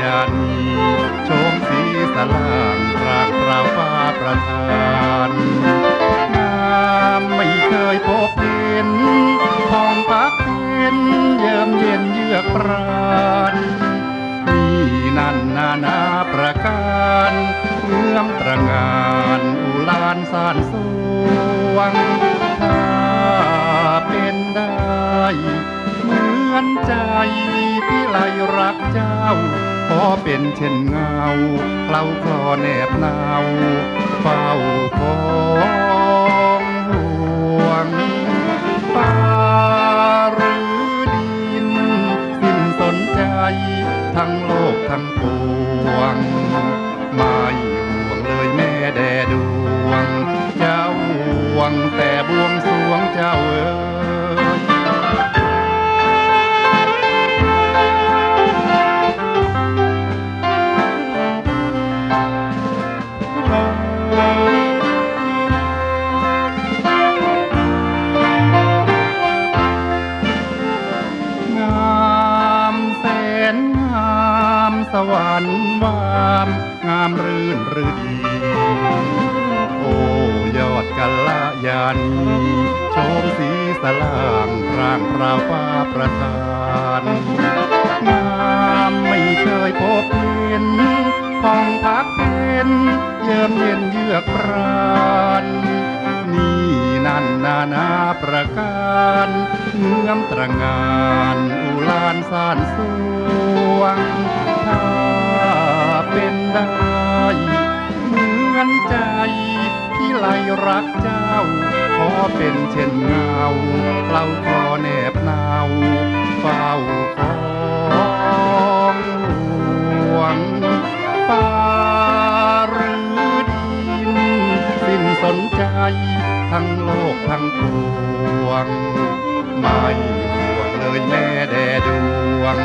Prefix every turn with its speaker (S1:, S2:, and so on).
S1: ยานโชมสีสลางปรางปราฟ้าประทานงามไม่เคยพบเห็นทองปักเป็นเยิมเย็นเยือกปราณมีนันนานาประการเมืองตระงานอุลานสานสวงถ้าเป็นได้เหมือนใจพี่ไลรักเจ้า ขอเป็นเช่นเงาเคล้าคลอแนบหนาวเฝ้าของห่วงฟ้าหรือดินสิ้นสนใจ ทั้งโลกทั้งปวง ไม่ห่วงเลยแม่แดดวง เจ้าห่วงแต่บวงสรวงเจ้าเอ๋ย สวรรค์วามงามรื่นฤดี โอ้ยอดกัลยาณีโชมสีสลางร่างพราฟ้าประทานงามไม่เคยพบเห็นห้องพักเป็นเยิมเย็นเยือกปราณนี่นั่นนานาประการเงื่อมตระงานอุลานสานสวง ถ้าเป็นได้ เหมือนใจพี่ไลรักเจ้า ขอเป็นเช่นเงาเกลาคอแนบหนาวเฝ้าของหวงฟ้าหรือดิน สิ้นสนใจ ทั้งโลกทั้งปวง ไม่ห่วงเลยแม่แดดวง